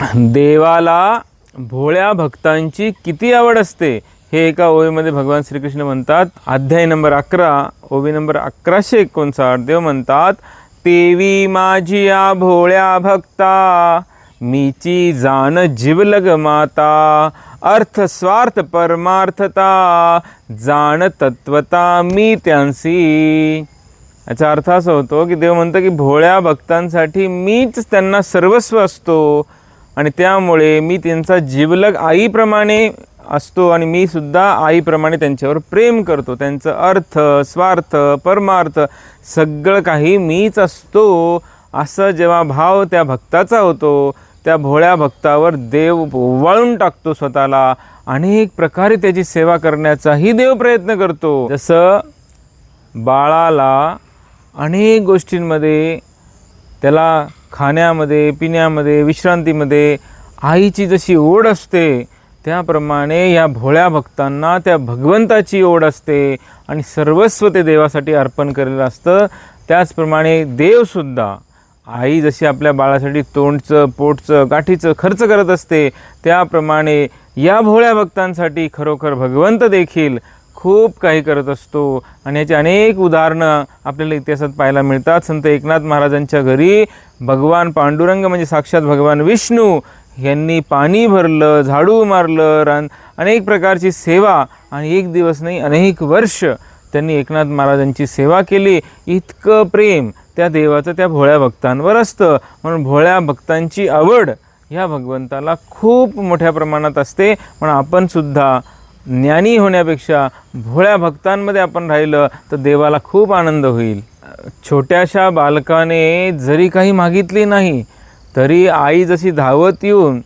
देवाला भोळ्या भक्तांची किती आवड असते हे एका ओवीमध्ये भगवान श्रीकृष्ण म्हणतात. अध्याय नंबर अकरा ओवी नंबर अकराशे एकोणसाठ. देव म्हणतात तेवी माझी या भोळ्या भक्ता मीची जाण जीवलग माता अर्थ स्वार्थ परमार्थता जाण तत्वता मी त्यांसी. याचा अर्थ असा होतो की देव म्हणतं की भोळ्या भक्तांसाठी मीच त्यांना सर्वस्व असतो. आणि त्यामुळे मी त्यांचा जीवलग आईप्रमाणे असतो आणि मी सुद्धा आईप्रमाणे त्यांच्यावर प्रेम करतो. त्यांचं अर्थ स्वार्थ परमार्थ सगळं काही मीच असतो. असं जेव्हा भाव त्या भक्ताचा होतो त्या भोळ्या भक्तावर देव वळून टाकतो स्वतःला. अनेक प्रकारे त्याची सेवा करण्याचाही देव प्रयत्न करतो. जसं बाळाला अनेक गोष्टींमध्ये त्याला खाण्यामध्ये पिण्यामध्ये विश्रांतीमध्ये आईची जशी ओढ असते त्याप्रमाणे या भोळ्या भक्तांना त्या भगवंताची ओढ असते आणि सर्वस्व ते देवासाठी अर्पण केलेलं असतं. त्याचप्रमाणे देवसुद्धा आई जशी आपल्या बाळासाठी तोंडचं पोटचं गाठीचं खर्च करत असते त्याप्रमाणे या भोळ्या भक्तांसाठी खरोखर भगवंत देखील खूप काही करत असतो. आणि याची अनेक उदाहरणं आपल्याला इतिहासात पाहायला मिळतात. संत एकनाथ महाराजांच्या घरी भगवान पांडुरंग म्हणजे साक्षात भगवान विष्णू. यांनी पाणी भरलं झाडू मारलं रान अनेक प्रकारची सेवा आणि एक दिवस नाही अनेक वर्ष त्यांनी एकनाथ महाराजांची सेवा केली. इतकं प्रेम त्या देवाचं त्या भोळ्या भक्तांवर असतं. म्हणून भोळ्या भक्तांची आवड ह्या भगवंताला खूप मोठ्या प्रमाणात असते. पण आपणसुद्धा ज्ञानी होण्यापेक्षा भोळ्या भक्तांमध्ये आपण राहिलं तर देवाला खूप आनंद होईल. छोट्याशा बालकाने जरी काही मागितली नाही तरी आई जशी धावत येऊन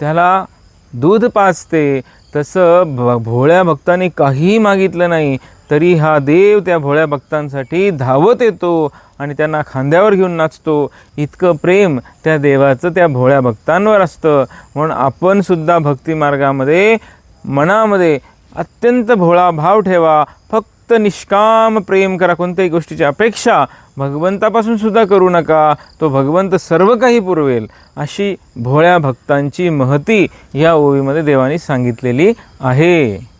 त्याला दूध पाजते तसं भ भोळ्या भक्तांनी काहीही मागितलं नाही तरी हा देव त्या भोळ्या भक्तांसाठी धावत येतो आणि त्यांना खांद्यावर घेऊन नाचतो. इतकं प्रेम त्या देवाचं त्या भोळ्या भक्तांवर असतं. म्हणून आपणसुद्धा भक्तिमार्गामध्ये मनामध्ये अत्यंत भोळा भाव ठेवा. फक्त फक्त निष्काम प्रेम करा कोणत्याही गोष्टीची अपेक्षा भगवंतापासून सुद्धा करू नका. तो भगवंत सर्व काही पुरवेल. अशी भोळ्या भक्तांची महती या ओवीमध्ये देवानी सांगितलेली आहे.